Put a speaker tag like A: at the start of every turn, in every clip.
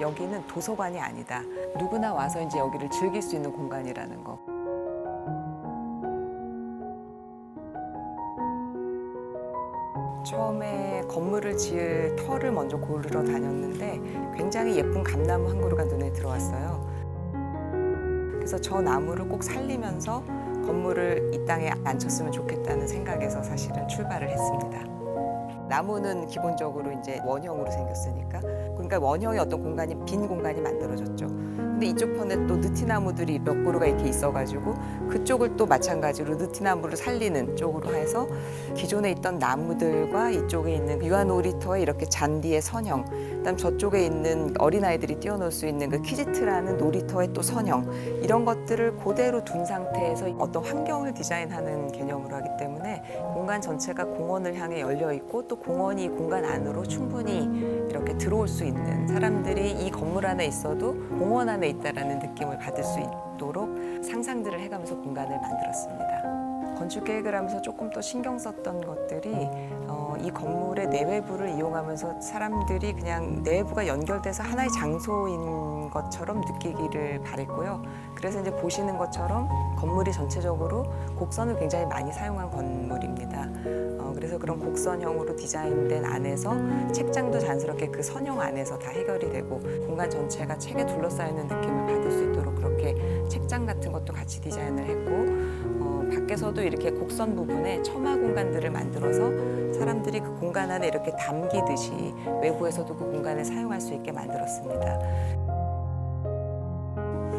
A: 여기는 도서관이 아니다. 누구나 와서 이제 여기를 즐길 수 있는 공간이라는 거. 처음에 건물을 지을 터를 먼저 고르러 다녔는데 굉장히 예쁜 감나무 한 그루가 눈에 들어왔어요. 그래서 저 나무를 꼭 살리면서 건물을 이 땅에 앉혔으면 좋겠다는 생각에서 사실은 출발을 했습니다. 나무는 기본적으로 이제 원형으로 생겼으니까 그러니까 원형의 어떤 공간이 빈 공간이 만들어졌죠. 근데 이쪽 편에 또 느티나무들이 몇 그루가 이렇게 있어가지고 그쪽을 또 마찬가지로 느티나무를 살리는 쪽으로 해서 기존에 있던 나무들과 이쪽에 있는 유한 놀이터의 이렇게 잔디의 선형, 그다음 저쪽에 있는 어린 아이들이 뛰어놀 수 있는 그 키지트라는 놀이터의 또 선형 이런 것들을 그대로 둔 상태에서 어떤 환경을 디자인하는 개념으로 하기 때문에 공간 전체가 공원을 향해 열려 있고 또 공원이 이 공간 안으로 충분히 이렇게 들어올 수 있는 사람들이 이 건물 안에 있어도 공원 안에 있다라는 느낌을 받을 수 있도록 상상들을 해가면서 공간을 만들었습니다. 건축 계획을 하면서 조금 더 신경 썼던 것들이 어, 이 건물의 내외부를 이용하면서 사람들이 그냥 내외부가 연결돼서 하나의 장소인 것처럼 느끼기를 바랬고요. 그래서 이제 보시는 것처럼 건물이 전체적으로 곡선을 굉장히 많이 사용한 건물입니다. 어, 그래서 그런 곡선형으로 디자인된 안에서 책장도 자연스럽게 그 선형 안에서 다 해결이 되고 공간 전체가 책에 둘러싸여 있는 느낌을 책장 같은 것도 같이 디자인을 했고 어, 밖에서도 이렇게 곡선 부분에 처마 공간들을 만들어서 사람들이 그 공간 안에 이렇게 담기듯이 외부에서도 그 공간을 사용할 수 있게 만들었습니다.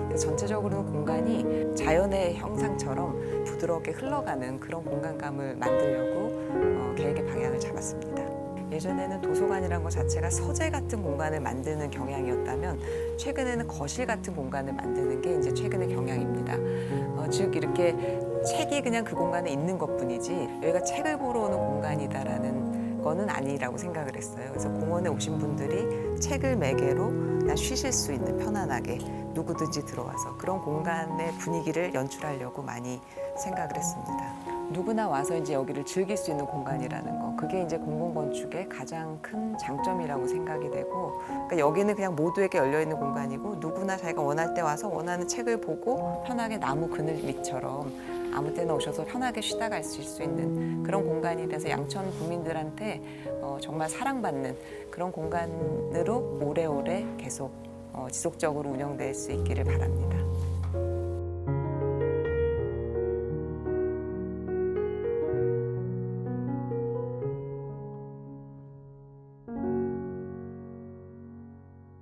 A: 그래서 전체적으로는 공간이 자연의 형상처럼 부드럽게 흘러가는 그런 공간감을 만들려고 어, 계획의 방향을 잡았습니다. 예전에는 도서관이라는 것 자체가 서재 같은 공간을 만드는 경향이었다면 최근에는 거실 같은 공간을 만드는 게 이제 최근의 경향입니다. 어, 즉 이렇게 책이 그냥 그 공간에 있는 것뿐이지 여기가 책을 보러 오는 공간이다라는 거는 아니라고 생각을 했어요. 그래서 공원에 오신 분들이 책을 매개로 그냥 쉬실 수 있는 편안하게 누구든지 들어와서 그런 공간의 분위기를 연출하려고 많이 생각을 했습니다. 누구나 와서 이제 여기를 즐길 수 있는 공간이라는 거 그게 이제 공공건축의 가장 큰 장점이라고 생각이 되고 그러니까 여기는 그냥 모두에게 열려 있는 공간이고 누구나 자기가 원할 때 와서 원하는 책을 보고 편하게 나무 그늘 밑처럼 아무 때나 오셔서 편하게 쉬다 갈 수 있는 그런 공간이라서 양천 구민들한테 어, 정말 사랑받는 그런 공간으로 오래오래 계속 어, 지속적으로 운영될 수 있기를 바랍니다.